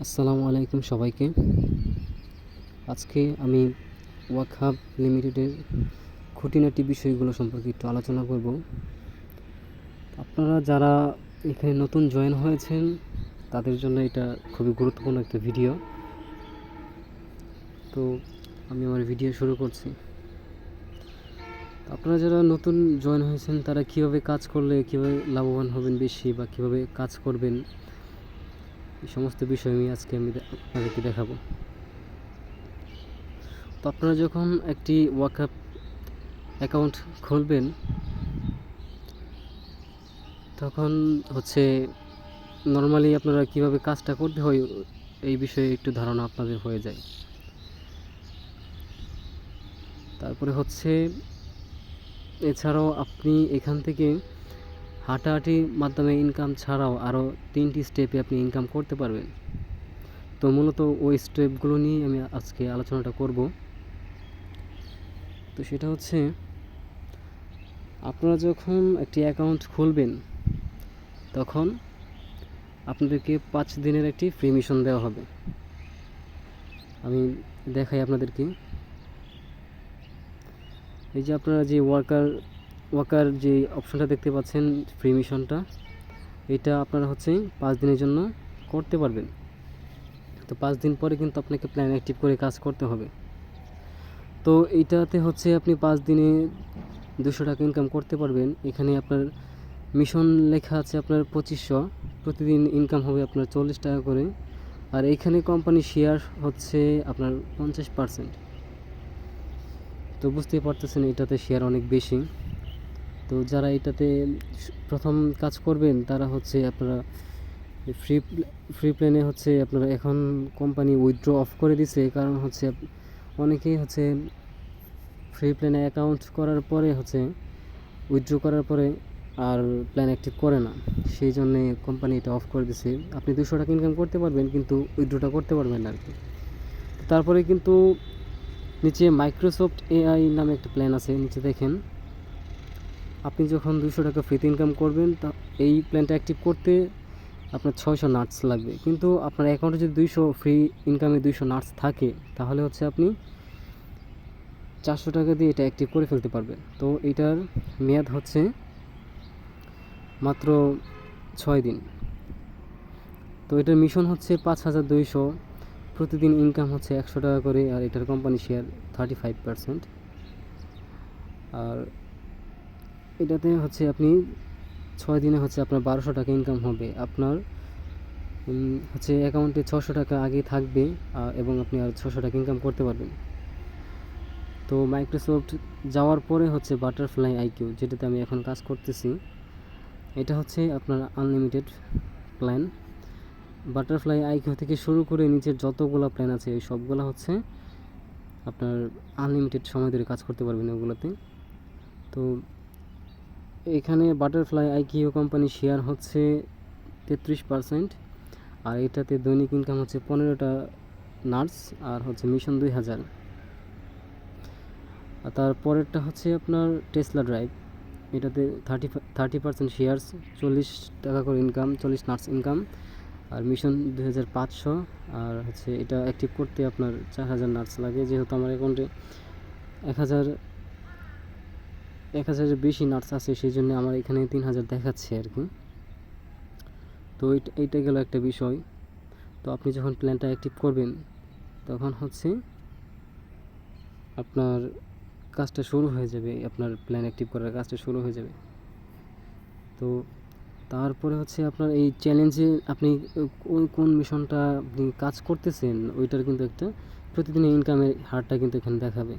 আসসালামু আলাইকুম সবাইকে। আজকে আমি ওয়াকহাব লিমিটেডের খুঁটিনাটি বিষয়গুলো সম্পর্কে একটু আলোচনা করব। আপনারা যারা এখানে নতুন জয়েন হয়েছেন, তাদের জন্য এটা খুবই গুরুত্বপূর্ণ একটা ভিডিও। তো আমি আমার ভিডিও শুরু করছি। আপনারা যারা নতুন জয়েন হয়েছেন, তারা কীভাবে কাজ করলে কীভাবে লাভবান হবেন বেশি বা কীভাবে কাজ করবেন এই সমস্ত বিষয় আমি আজকে আমি আপনাদেরকে দেখাবো। তো আপনারা যখন একটি ওয়াকআপ অ্যাকাউন্ট খুলবেন, তখন হচ্ছে নর্মালি আপনারা কীভাবে কাজটা করতে হয়, এই বিষয়ে একটু ধারণা আপনাদের হয়ে যায়। তারপরে হচ্ছে এছাড়াও আপনি এখান থেকে হাঁটাহাঁটির মাধ্যমে ইনকাম ছাড়াও আরও তিনটি স্টেপে আপনি ইনকাম করতে পারবেন। তো মূলত ওই স্টেপগুলো নিয়ে আমি আজকে আলোচনাটা করব। তো সেটা হচ্ছে, আপনারা যখন একটি অ্যাকাউন্ট খুলবেন, তখন আপনাদেরকে পাঁচ দিনের একটি ফ্রি মিশন দেওয়া হবে। আমি দেখাই আপনাদেরকে। এই যে আপনারা যে ওয়ার্কার ওয়াকার যে অপশনটা দেখতে পাচ্ছেন, ফ্রি মিশনটা, এটা আপনারা হচ্ছে পাঁচ দিনের জন্য করতে পারবেন। তো পাঁচ দিন পরে কিন্তু আপনাকে প্ল্যান অ্যাক্টিভ করে কাজ করতে হবে। তো এইটাতে হচ্ছে আপনি পাঁচ দিনে দুশো টাকা ইনকাম করতে পারবেন। এখানে আপনার মিশন লেখা আছে আপনার পঁচিশশো। প্রতিদিন ইনকাম হবে আপনার চল্লিশ টাকা করে। আর এইখানে কোম্পানি শেয়ার হচ্ছে আপনার পঞ্চাশ পার্সেন্ট তো বুঝতেই পারতেছেন এটাতে শেয়ার অনেক বেশি। তো যারা এটাতে প্রথম কাজ করবেন, তারা হচ্ছে আপনারা ফ্রি ফ্রি প্ল্যানে হচ্ছে আপনারা এখন কোম্পানি উইথড্র অফ করে দিছে, কারণ হচ্ছে অনেকেই হচ্ছে ফ্রি প্ল্যানে অ্যাকাউন্ট করার পরে হচ্ছে উইথড্র করার পরে আর প্ল্যান অ্যাক্টিভ করে না। সেই জন্যে কোম্পানি এটা অফ করে দিছে। আপনি দুশো টাকা ইনকাম করতে পারবেন, কিন্তু উইথড্রটা করতে পারবেন না আর কি তারপরে কিন্তু নিচে মাইক্রোসফট এআই নামে একটা প্ল্যান আছে, নিচে দেখেন। আপনি যখন দুশো টাকা ফ্রিতে ইনকাম করবেন, তা এই প্ল্যানটা অ্যাক্টিভ করতে আপনার ছয়শো নাটস লাগবে। কিন্তু আপনার অ্যাকাউন্টে যদি দুইশো ফ্রি ইনকামে দুইশো নাটস থাকে, তাহলে হচ্ছে আপনি চারশো টাকা দিয়ে এটা অ্যাক্টিভ করে ফেলতে পারবেন। তো এটার মেয়াদ হচ্ছে মাত্র ছয় দিন। তো এটার মিশন হচ্ছে পাঁচ হাজার দুইশো, প্রতিদিন ইনকাম হচ্ছে একশো টাকা করে, আর এটার company share thirty five percent আর এটাতে হচ্ছে আপনি ছয় দিনে হচ্ছে আপনার বারোশো টাকা ইনকাম হবে। আপনার হচ্ছে অ্যাকাউন্টে ছশো টাকা আগে থাকবে এবং আপনি আর ছশো টাকা ইনকাম করতে পারবেন। তো মাইক্রোসফট যাওয়ার পরে হচ্ছে বাটারফ্লাই আইকিউ যেটাতে আমি এখন কাজ করতেছি, এটা হচ্ছে আপনার আনলিমিটেড প্ল্যান বাটারফ্লাই আইকিউ থেকে শুরু করে নিচের যতগুলো প্ল্যান আছে ওই সবগুলো হচ্ছে আপনার আনলিমিটেড সময় ধরে কাজ করতে পারবেন ওগুলোতে। তো এখানে বাটারফ্লাই আইকিউ কোম্পানি শেয়ার হচ্ছে তেত্রিশ পার্সেন্ট আর এটাতে দৈনিক ইনকাম হচ্ছে পনেরোটা নার্স আর হচ্ছে মিশন দুই হাজার। আর তারপরেরটা হচ্ছে আপনার টেসলা ড্রাইভ এটাতে থার্টি থার্টি পার্সেন্ট শেয়ার্স চল্লিশ টাকা করে ইনকাম চল্লিশ নার্স ইনকাম আর মিশন দুই হাজার পাঁচশো, আর হচ্ছে এটা অ্যাক্টিভ করতে আপনার চার হাজার নার্স লাগে। যেহেতু আমার অ্যাকাউন্টে এক হাজার এক হাজারের বেশি নার্স আছে সেই জন্য আমার এখানে তিন হাজার দেখাচ্ছে আর কি। তো এইটা গেল একটা বিষয়। তো আপনি যখন প্ল্যানটা অ্যাক্টিভ করবেন, তখন হচ্ছে আপনার কাজটা শুরু হয়ে যাবে, আপনার প্ল্যান অ্যাক্টিভ করার কাজটা শুরু হয়ে যাবে। তো তারপরে হচ্ছে আপনার এই চ্যালেঞ্জে আপনি কোন কোন মিশনটা আপনি কাজ করতেছেন, ওইটার কিন্তু একটা প্রতিদিনের ইনকামের হারটা কিন্তু এখানে দেখাবে।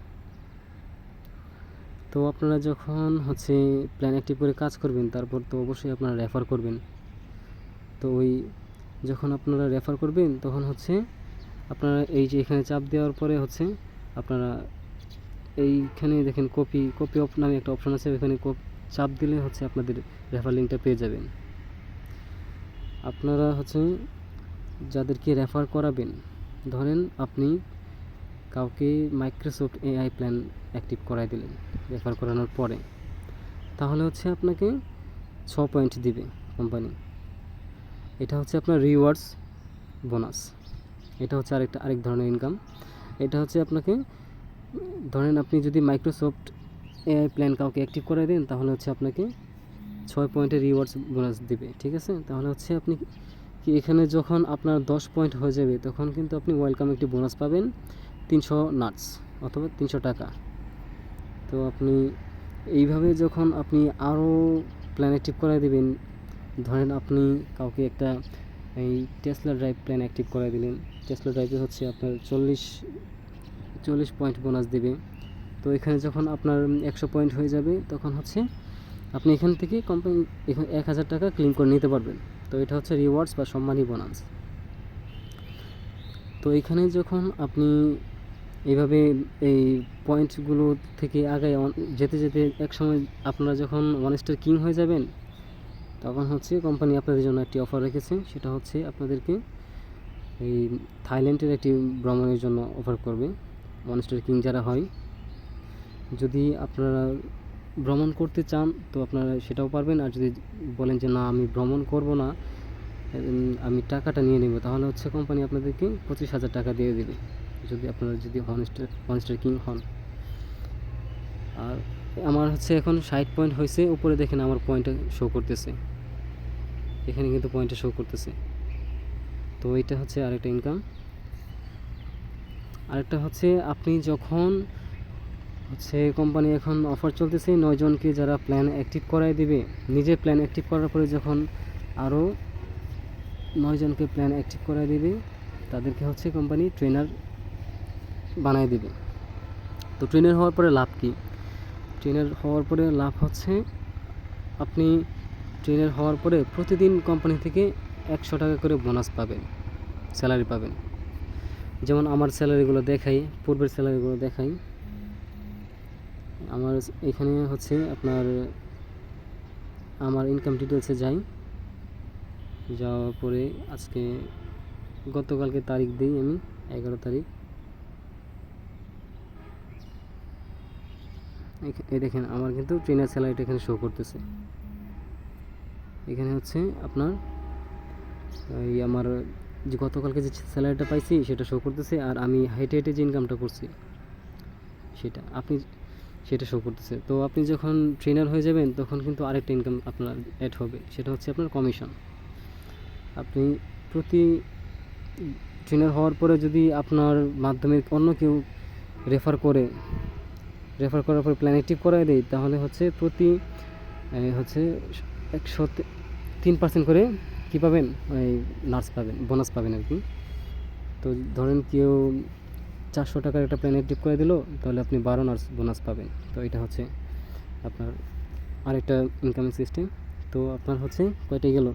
তো আপনারা যখন হচ্ছে প্ল্যান অ্যাক্টিভ করে কাজ করবেন, তারপর তো অবশ্যই আপনারা রেফার করবেন। তো ওই যখন আপনারা রেফার করবেন, তখন হচ্ছে আপনারা এই যে এখানে চাপ দেওয়ার পরে হচ্ছে আপনারা এইখানে দেখেন কপি কপি অফ নামে একটা অপশন আছে, ওইখানে কপ- চাপ দিলে হচ্ছে আপনাদের রেফার লিঙ্কটা পেয়ে যাবেন। আপনারা হচ্ছে যাদেরকে রেফার করাবেন, ধরেন আপনি কাউকে মাইক্রোসফট এআই প্ল্যান অ্যাক্টিভ করাই দিলেন। রেফার করানোর পরে, তাহলে হচ্ছে আপনাকে ছ পয়েন্ট দিবে কোম্পানি এটা হচ্ছে আপনার রিওয়ার্ডস বোনাস এটা হচ্ছে আরেকটা, আরেক ধরনের ইনকাম এটা হচ্ছে আপনাকে, ধরেন আপনি যদি মাইক্রোসফট এআই প্ল্যান কাউকে অ্যাক্টিভ করে দেন, তাহলে হচ্ছে আপনাকে ছয় পয়েন্টের রিওয়ার্ডস বোনাস দিবে, ঠিক আছে? তাহলে হচ্ছে আপনি কি এখানে যখন আপনার দশ পয়েন্ট হয়ে যাবে, তখন কিন্তু আপনি ওয়েলকাম একটি বোনাস পাবেন তিনশো নাটস অথবা তিনশো টাকা। তো আপনি এইভাবে যখন আপনি আরও প্ল্যান অ্যাক্টিভ করে দেবেন, ধরেন আপনি কাউকে একটা এই টেসলা ড্রাইভ প্ল্যান অ্যাক্টিভ করে দিলেন। টেসলা ড্রাইভে হচ্ছে আপনার চল্লিশ চল্লিশ পয়েন্ট বোনাস দেবে। তো এখানে যখন আপনার একশো পয়েন্ট হয়ে যাবে, তখন হচ্ছে আপনি এখান থেকে কোম্পানি এখানে এক হাজার টাকা ক্লেম করে নিতে পারবেন। তো এটা হচ্ছে রিওয়ার্ডস বা সম্মানী বোনাস। তো এখানে যখন আপনি এইভাবে এই পয়েন্টগুলো থেকে অন- যেতে যেতে এক সময় আপনারা যখন ওয়ান স্টার কিং হয়ে যাবেন, তখন হচ্ছে কোম্পানি আপনাদের জন্য একটি অফার রেখেছে। সেটা হচ্ছে আপনাদেরকে এই থাইল্যান্ডের একটি ভ্রমণের জন্য অফার করবে। ওয়ান স্টার কিং যারা হয়, যদি আপনারা ভ্রমণ করতে চান, তো আপনারা সেটাও পারবেন। আর যদি বলেন যে, না, আমি ভ্রমণ করব না আমি টাকাটা নিয়ে নেব, তাহলে হচ্ছে কোম্পানি আপনাদেরকে পঁচিশ হাজার টাকা দিয়ে দেবে। যদি আপনারা যদি ওয়ান স্টার কিং হন। আর আমার হচ্ছে এখন ষাট পয়েন্ট হয়েছে, উপরে দেখেন আমার পয়েন্টটা শো করতেছে। এখানে কিন্তু পয়েন্টটা শো করতেছে। তো এইটা হচ্ছে আরেকটা ইনকাম আরেকটা হচ্ছে আপনি যখন হচ্ছে কোম্পানি এখন অফার চলতেছে নয়জনকে যারা প্ল্যান অ্যাক্টিভ করায় দিবে নিজে প্ল্যান অ্যাক্টিভ করার পরে যখন আরও নয়জনকে প্ল্যান অ্যাক্টিভ করায় দিবে, তাদেরকে হচ্ছে কোম্পানি ট্রেনার বানায় দিবে। তো ট্রেনের হওয়ার পরে লাভ কী? ট্রেনের হওয়ার পরে লাভ হচ্ছে আপনি ট্রেনের হওয়ার পরে প্রতিদিন কোম্পানি থেকে একশো টাকা করে বোনাস পাবেন, স্যালারি পাবেন। যেমন আমার স্যালারিগুলো দেখাই, পূর্বের স্যালারিগুলো দেখাই। আমার এখানে হচ্ছে আপনার, আমার ইনকাম ডিটেলসে যাই। যাওয়ার পরে আজকে গতকালকে তারিখ দিই আমি, এগারো তারিখ। এই দেখেন, আমার কিন্তু ট্রেনার স্যালারিটা এখানে শো করতেছে। এখানে হচ্ছে আপনার, এই আমার যে গতকালকে যে স্যালারিটা পাইছি, সেটা শো করতেছে, আর আমি হেঁটে হেঁটে যে ইনকামটা করছি, সেটা আপনি, সেটা শো করতেছে। তো আপনি যখন ট্রেনার হয়ে যাবেন, তখন কিন্তু আরেকটা ইনকাম আপনার অ্যাড হবে, সেটা হচ্ছে আপনার কমিশন আপনি প্রতি ট্রেনার হওয়ার পরে যদি আপনার মাধ্যমে অন্য কেউ রেফার করে রেফার করার পর প্ল্যান অ্যাক্টিভ করায় দেয় তাহলে হচ্ছে প্রতি হচ্ছে একশো তিন পার্সেন্ট করে কী পাবেন? ওই নার্স পাবেন বোনাস পাবেন আর কি। তো ধরেন কেউ চারশো টাকার একটা প্ল্যান অ্যাক্টিভ করে দিল, তাহলে আপনি বারো নার্স বোনাস পাবেন। তো এটা হচ্ছে আপনার আরেকটা ইনকামিং সিস্টেম তো আপনার হচ্ছে কয়টা গেল?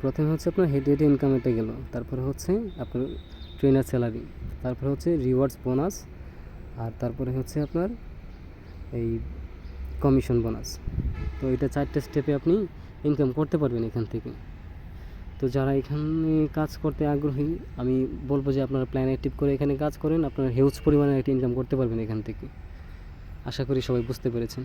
প্রথমে হচ্ছে আপনার হেড হেড ইনকাম এটা গেল, তারপরে হচ্ছে আপনার ট্রেনার স্যালারি তারপরে হচ্ছে রিওয়ার্ডস বোনাস আর তারপরে হচ্ছে আপনার এই কমিশন বোনাস তো এটা চারটে স্টেপে আপনি ইনকাম করতে পারবেন এখান থেকে। তো যারা এখানে কাজ করতে আগ্রহী, আমি বলব যে আপনারা প্ল্যান অ্যাক্টিভ করে এখানে কাজ করেন, আপনারা হিউজ পরিমাণে একটা ইনকাম করতে পারবেন এখান থেকে। আশা করি সবাই বুঝতে পেরেছেন।